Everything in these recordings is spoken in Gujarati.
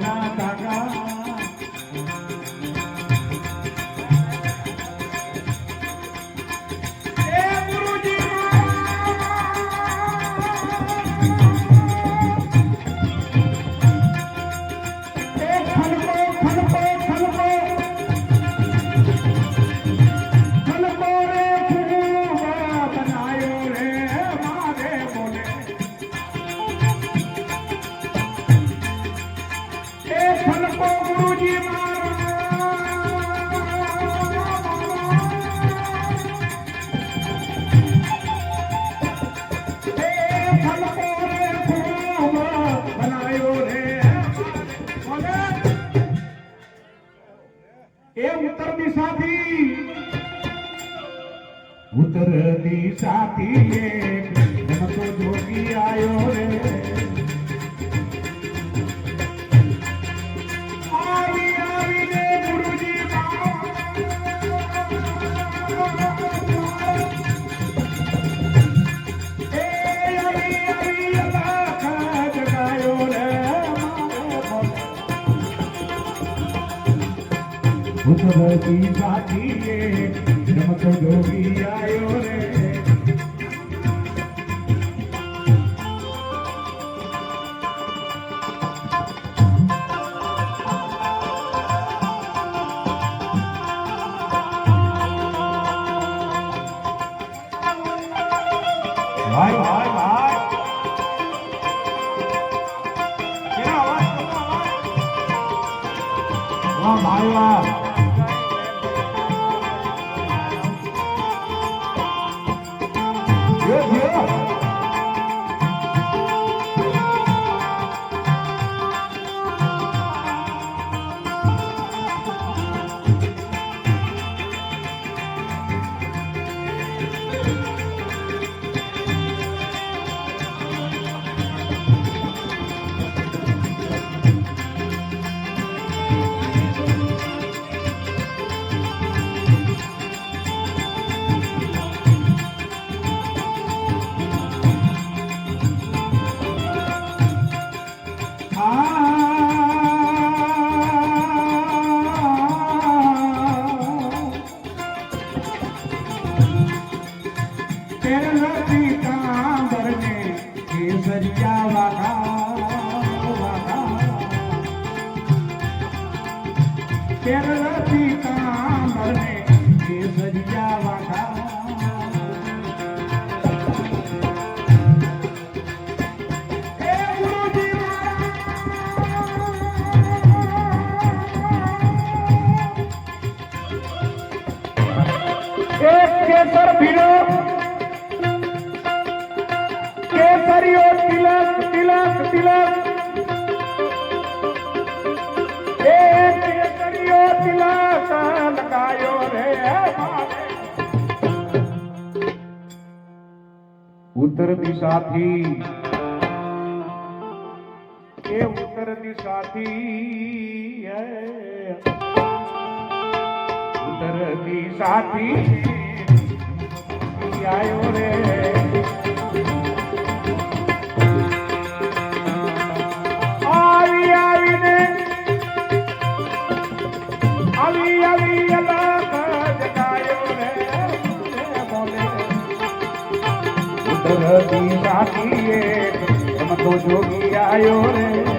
না દિશાથી એક રમતો જોગી આયો રે. આવી આવીને ગુરુજી ઉતરતી સાથી રમતો જોગી આયો રે ભાઈ ભાઈ? ભાઈ ભાઈ વાહ. Chegou! de cavalo ઉત્તર દિશાથી એ ઉત્તર દિશાથી ઉત્તર દિશાથી આવ્યો રે. ઉત્તર રાખીએ. એમ તો જોગી આવ્યો રે.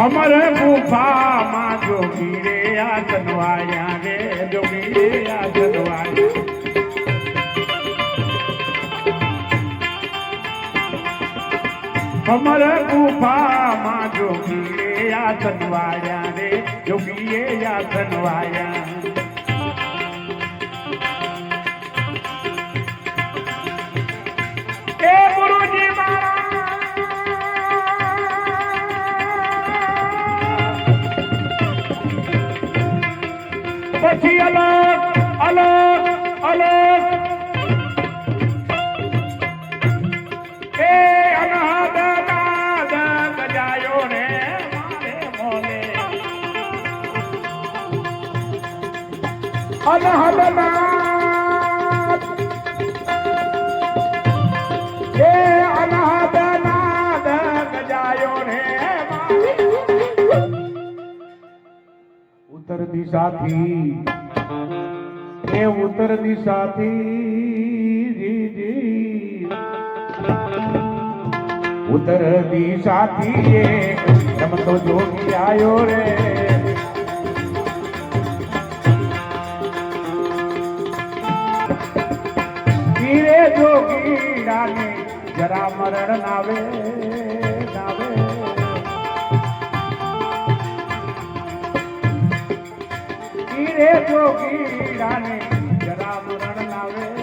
અમર ગુફામાં જોગી રે આ જનવાયા રે જોગી રે આ જનવાયા અમર ગુફામાં જોગી રે આ જનવાયા રે જોગી રે આ જનવાયા ઉત્તર દિશાથી. એ ઉત્તર દિશાથી. જી જી. ઉત્તર દિશાથી એક રમતો જોગી આયો રે. ધીરે જોગી રાને જરા મરણ નાવે તીરે જોગી રાને જરા મરણ નાવે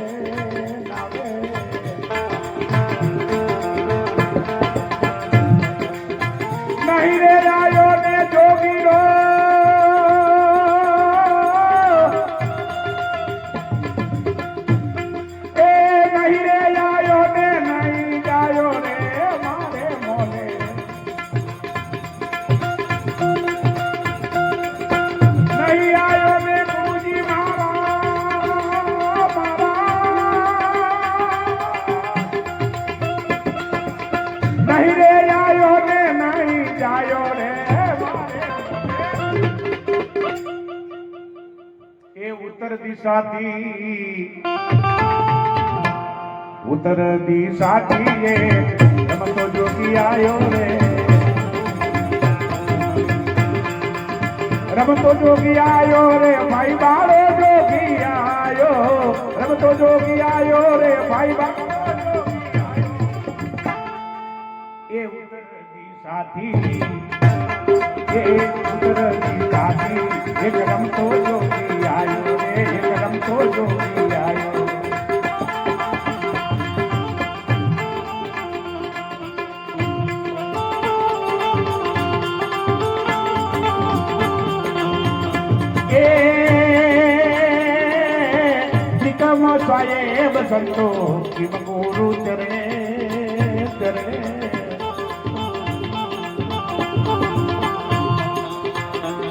ઉત્તર દિશાથી ઉત્તર દિશાથી એ રમતો જોગી આવ્યો રે. રમતો જોગી આવ્યો રે, ભાઈ બાળો જોગી આવ્યો રમતો જોગી આવ્યો રે, ભાઈ બાળો. એ ઉત્તર દિશાથી એ એ નિકમ સાહેબ સંતો કિમ ગુરુ ચરણે ચરણે.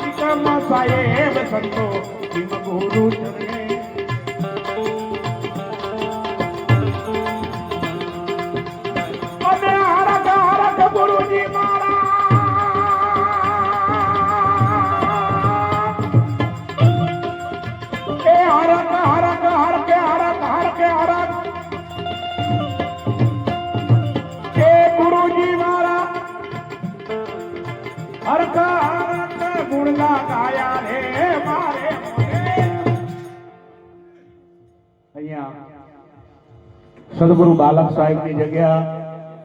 નિકમ સાહેબ સંતો કિમ ગુરુ ચરણે સદગુરુ બાલક સાહેબની જગ્યા